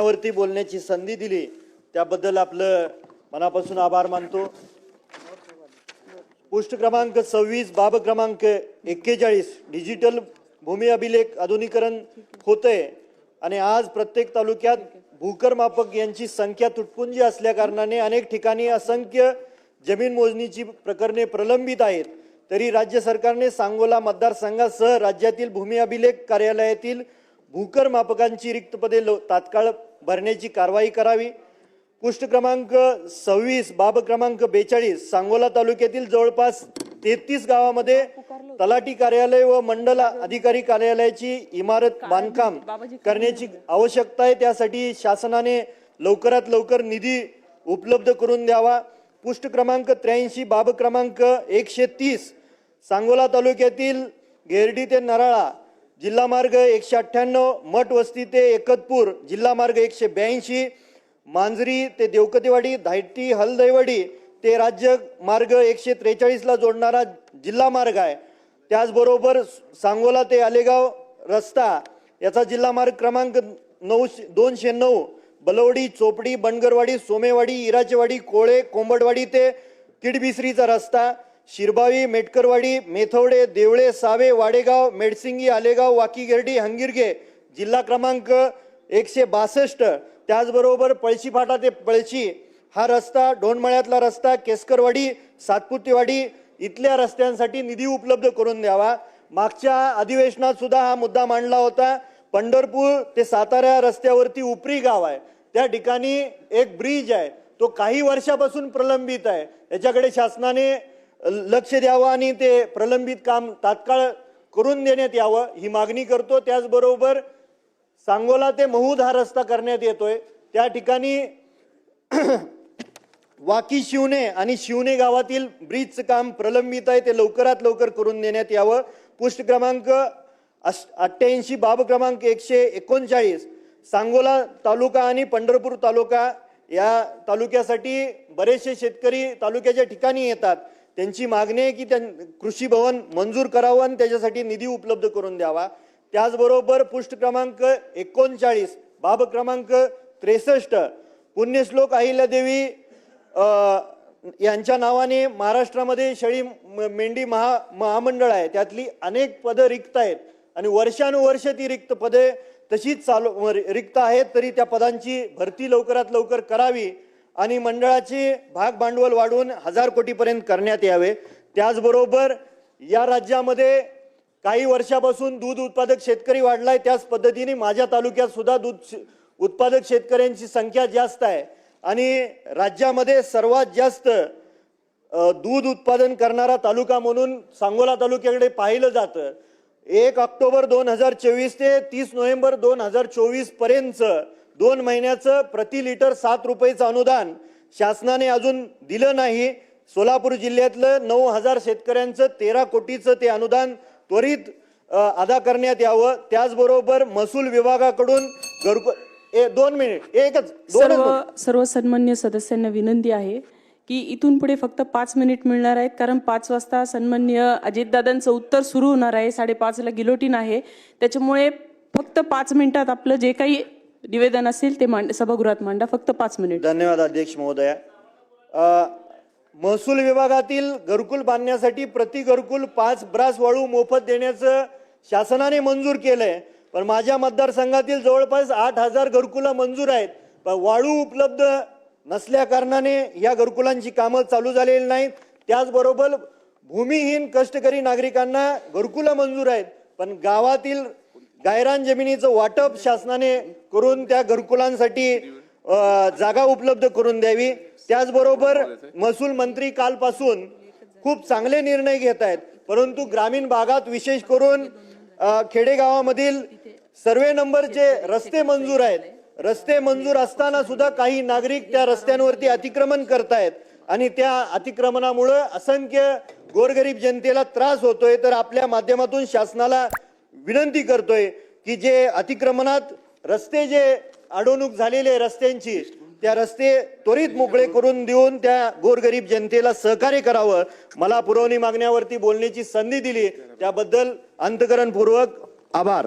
वरती बोलण्याची संधी दिली. त्याबद्दल आपलं मनापासून आभार मानतो. पृष्ठ क्रमांक सव्वीस बाब क्रमांक एक्केचाळीस डिजिटल भूमी अभिलेख आधुनिकरण होतंय. आणि आज प्रत्येक तालुक्यात भूकरमापक यांची संख्या तुटपुंजी असल्या कारणाने अनेक ठिकाणी असंख्य जमीन मोजणीची प्रकरणे प्रलंबित आहेत. तरी राज्य सरकारने सांगोला मतदारसंघासह राज्यातील भूमी अभिलेख कार्यालयातील भूकर मापकांची रिक्त पदे लो- तात्काळ भरण्याची कारवाई करावी. पृष्ठ क्रमांक सव्वीस बाब क्रमांक बेचाळीस सांगोला तालुक्यातील जवळपास तेहतीस गावामध्ये तलाठी कार्यालय व मंडल अधिकारी कार्यालयाची इमारत बांधकाम करण्याची आवश्यकता आहे. त्यासाठी शासनाने लवकरात लवकर निधी उपलब्ध करून द्यावा. पृष्ठ क्रमांक त्र्याऐंशी बाब क्रमांक एकशे तीस सांगोला तालुक्यातील गेरडी ते नराळा जिल्हा मार्ग एकशे अठ्ठ्याण्णव मठ वस्ती ते एकतपूर जिल्हा मार्ग एकशे ब्याऐंशी मांजरी ते देवकतेवाडी धायटी हलदैवडी ते राज्य मार्ग एकशे त्रेचाळीसला जोडणारा जिल्हा मार्ग आहे. त्याचबरोबर सांगोला ते आलेगाव रस्ता याचा जिल्हा मार्ग क्रमांक नऊशे दोनशे नऊ बलवडी चोपडी बनगरवाडी सोमेवाडी इराचेवाडी कोळे कोंबडवाडी ते किडबिसरीचा रस्ता शिरबावी मेटकरवाडी मेथवडे देवळे सावे वाडेगाव मेडसिंगी आलेगाव वाकीगिरडी हंगिरगे जिल्हा क्रमांक एकशे बासष्ट. त्याचबरोबर पळशी फाटा ते पळशी हा रस्ता ढोणमळ्यातला रस्ता केसकरवाडी सातपुतेवाडी इथल्या रस्त्यांसाठी निधी उपलब्ध करून द्यावा. मागच्या अधिवेशनात सुद्धा हा मुद्दा मांडला होता. पंढरपूर ते सातारा रस्त्यावरती उपरी गाव आहे. त्या ठिकाणी एक ब्रिज आहे. तो काही वर्षापासून प्रलंबित आहे. याच्याकडे शासनाने लक्ष द्यावं आणि ते प्रलंबित काम तात्काळ करून देण्यात यावं ही मागणी करतो. त्याचबरोबर सांगोला ते महूद हा रस्ता करण्यात येतोय. त्या ठिकाणी वाकी शिवणे आणि शिवणे गावातील ब्रिजचं काम प्रलंबित आहे. ते लवकरात लवकर करून देण्यात यावं. पुष्ट क्रमांक अठ्ठ्याऐंशी बाब क्रमांक एकशे एकोणचाळीस. सांगोला तालुका आणि पंढरपूर तालुका या तालुक्यासाठी बरेचसे शेतकरी तालुक्याच्या ठिकाणी येतात. त्यांची मागणी आहे की त्यां कृषी भवन मंजूर करावं आणि त्याच्यासाठी निधी उपलब्ध करून द्यावा. त्याचबरोबर पृष्ठ क्रमांक एकोणचाळीस बाब क्रमांक त्रेसष्ट पुण्यश्लोक अहिल्यादेवी यांच्या नावाने महाराष्ट्रामध्ये शेळी म- मेंढी महा महामंडळ आहे. त्यातली अनेक पदं रिक्त आहेत. आणि वर्षानुवर्ष ती रिक्त पदे तशीच चालू रिक्त आहेत. तरी त्या पदांची भरती लवकरात लवकर करावी. आणि मंडळाची भाग भांडवल वाढवून हजार कोटीपर्यंत करण्यात यावे. त्याचबरोबर या राज्यामध्ये काही वर्षापासून दूध उत्पादक शेतकरी वाढलाय त्याच पद्धतीने माझ्या तालुक्यात सुद्धा दूध उत्पादक शेतकऱ्यांची संख्या जास्त आहे. आणि राज्यामध्ये सर्वात जास्त दूध उत्पादन करणारा तालुका म्हणून सांगोला तालुक्याकडे पाहिलं जातं. एक ऑक्टोबर दोन हजार चोवीस ते तीस नोव्हेंबर दोन हजार चोवीसपर्यंतचं दोन महिन्याचं प्रति लिटर सात रुपयेचं अनुदान शासनाने अजून दिलं नाही. सोलापूर जिल्ह्यातलं नऊ हजार शेतकऱ्यांचं तेरा कोटीचं ते अनुदान त्वरित अदा करण्यात यावं. त्याचबरोबर महसूल विभागाकडून घरकु ए दोन मिनिट एकच सर्व. सर्व सन्मान्य सदस्यांना विनंती आहे की इथून पुढे फक्त पाच मिनिट मिळणार आहेत कारण पाच वाजता सन्मान्य अजितदादांचं उत्तर सुरू होणार आहे. साडेपाचला गिलोटीन आहे. त्याच्यामुळे फक्त पाच मिनिटात आपलं जे काही निवेदन असेल ते मांड सभागृहात मांडा फक्त पाच मिनिट. धन्यवाद अध्यक्ष महोदया. महसूल विभागातील घरकुल बांधण्यासाठी प्रति घरकुल पाच ब्रास वाळू मोफत देण्याचं शासनाने मंजूर केलंय. पण माझ्या मतदारसंघातील जवळपास आठ हजार घरकुलं मंजूर आहेत. पण वाळू उपलब्ध नसल्या कारणाने या घरकुलांची कामं चालू झालेली नाहीत. त्याचबरोबर भूमिहीन कष्टकरी नागरिकांना घरकुलं मंजूर आहेत. पण गावातील गायरान जमिनीचं वाटप शासनाने करून त्या घरकुलांसाठी जागा उपलब्ध करून द्यावी. त्याचबरोबर महसूल मंत्री कालपासून खूप चांगले निर्णय घेत आहेत. परंतु ग्रामीण भागात विशेष करून खेडेगावामधील सर्वे नंबरचे रस्ते मंजूर आहेत रस्ते मंजूर असताना सुद्धा काही नागरिक त्या रस्त्यांवरती अतिक्रमण करतायत. आणि त्या अतिक्रमणामुळं असंख्य गोरगरीब जनतेला त्रास होतोय. तर आपल्या माध्यमातून शासनाला विनंती करतोय की जे अतिक्रमणात रस्ते जे अडवणूक झालेले रस्त्यांची त्या रस्ते त्वरित मोकळे करून देऊन त्या गोरगरीब जनतेला सहकार्य करावं. मला पुरवणी मागण्यावरती बोलण्याची संधी दिली. त्याबद्दल अंतकरणपूर्वक आभार.